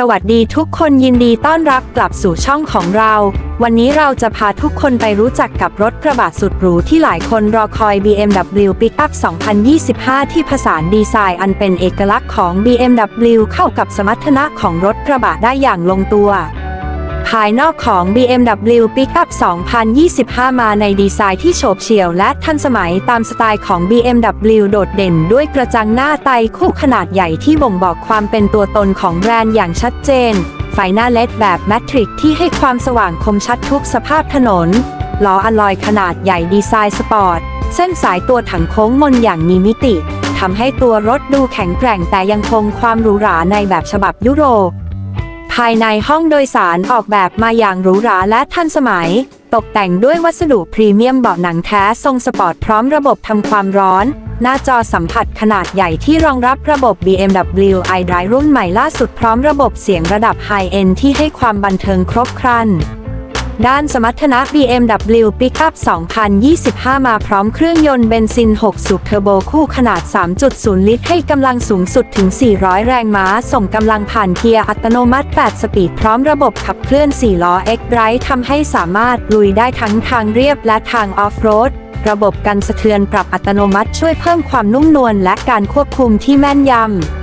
สวัสดีทุกคนยินดีต้อนรับกลับสู่ช่องของเรา วันนี้เราจะพาทุกคนไปรู้จักกับรถกระบะสุดหรูที่หลายคนรอคอย BMW Pickup 2025 ที่ผสานดีไซน์อันเป็นเอกลักษณ์ของ BMW เข้ากับสมรรถนะของรถกระบะได้อย่างลงตัว ภายนอกของ BMW Pickup 2025 มาในดีไซน์ที่โฉบเฉี่ยวและทันสมัยตามสไตล์ของ BMW โดดเด่นด้วยกระจังหน้าไตคู่ขนาดใหญ่ที่บ่งบอกความเป็นตัวตนของแบรนด์อย่างชัดเจน ไฟหน้าเลดแบบแมทริกที่ให้ความสว่างคมชัดทุกสภาพถนน ล้ออะลอยขนาดใหญ่ดีไซน์สปอร์ต เส้นสายตัวถังโค้งมนอย่างมีมิติทำให้ตัวรถดูแข็งแกร่งแต่ยังคงความหรูหราในแบบฉบับยุโรป ภายในห้องโดยสารออกแบบมาอย่างหรูหราและทันสมัย ตกแต่งด้วยวัสดุพรีเมียมเบาะหนังแท้ทรงสปอร์ตพร้อมระบบทำความร้อน หน้าจอสัมผัสขนาดใหญ่ที่รองรับระบบ BMW iDrive รุ่นใหม่ล่าสุดพร้อมระบบเสียงระดับไฮเอนที่ให้ความบันเทิงครบครัน ด้านสมรรถนะ BMW Pickup 2025 มาพร้อมเครื่องยนต์เบนซิน 6 สูบเทอร์โบคู่ขนาด 3.0 ลิตร ให้กำลังสูงสุดถึง 400 แรงม้า ส่งกำลังผ่านเกียร์อัตโนมัติ 8 สปีด พร้อมระบบขับเคลื่อน 4 ล้อ X-Drive ทำให้สามารถลุยได้ทั้งทางเรียบและทางออฟโรดระบบกันสะเทือนปรับอัตโนมัติช่วยเพิ่มความนุ่มนวลและการควบคุมที่แม่นยำ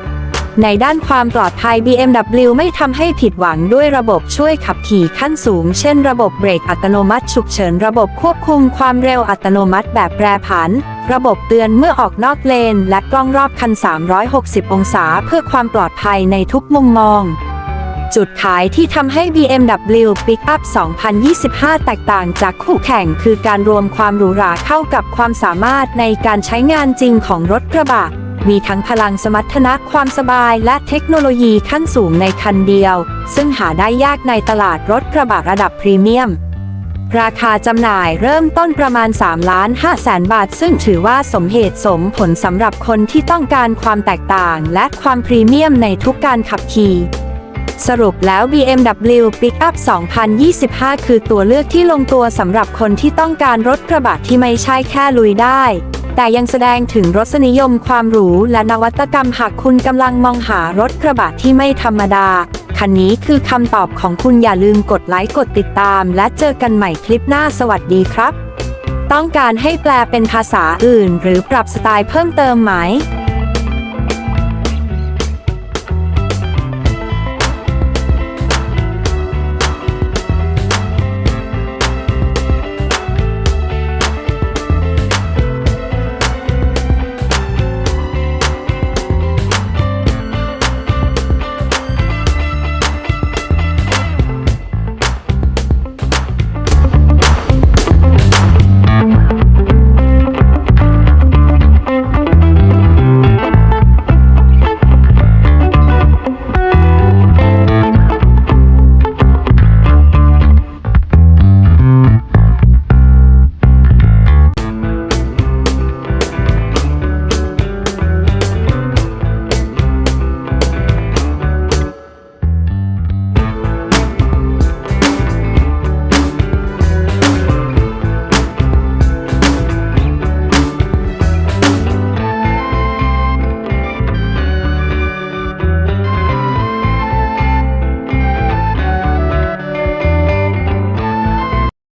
ในด้านความปลอดภัย BMW ไม่ทำให้ผิดหวังด้วยระบบช่วยขับขี่ขั้นสูง เช่นระบบเบรกอัตโนมัติฉุกเฉิน ระบบควบคุมความเร็วอัตโนมัติแบบแปรผัน ระบบเตือนเมื่อออกนอกเลน และกล้องรอบคัน 360 องศาเพื่อความปลอดภัยในทุกมุมมอง จุดขายที่ทำให้ BMW Pickup 2025 แตกต่างจากคู่แข่งคือการรวมความหรูหราเข้ากับความสามารถในการใช้งานจริงของรถกระบะ มีทั้งพลังสมรรถนะความสบายและเทคโนโลยีขั้นสูงในคันเดียว ซึ่งหาได้ยากในตลาดรถกระบะระดับพรีเมียม ราคาจำหน่ายเริ่มต้นประมาณ3ล้าน5แสนบาท ซึ่งถือว่าสมเหตุสมผลสำหรับคนที่ต้องการความแตกต่างและความพรีเมียมในทุกการขับขี่สรุปแล้ว BMW Pickup 2025 คือตัวเลือกที่ลงตัวสำหรับคนที่ต้องการรถกระบะที่ไม่ใช่แค่ลุยได้ แต่ยังแสดงถึงรสนิยมความหรูและนวัตกรรมหากคุณกำลังมองหารถกระบะที่ไม่ธรรมดา คันนี้คือคำตอบของคุณอย่าลืมกดไลค์กดติดตาม และเจอกันใหม่คลิปหน้าสวัสดีครับ ต้องการให้แปลเป็นภาษาอื่น หรือปรับสไตล์เพิ่มเติมไหม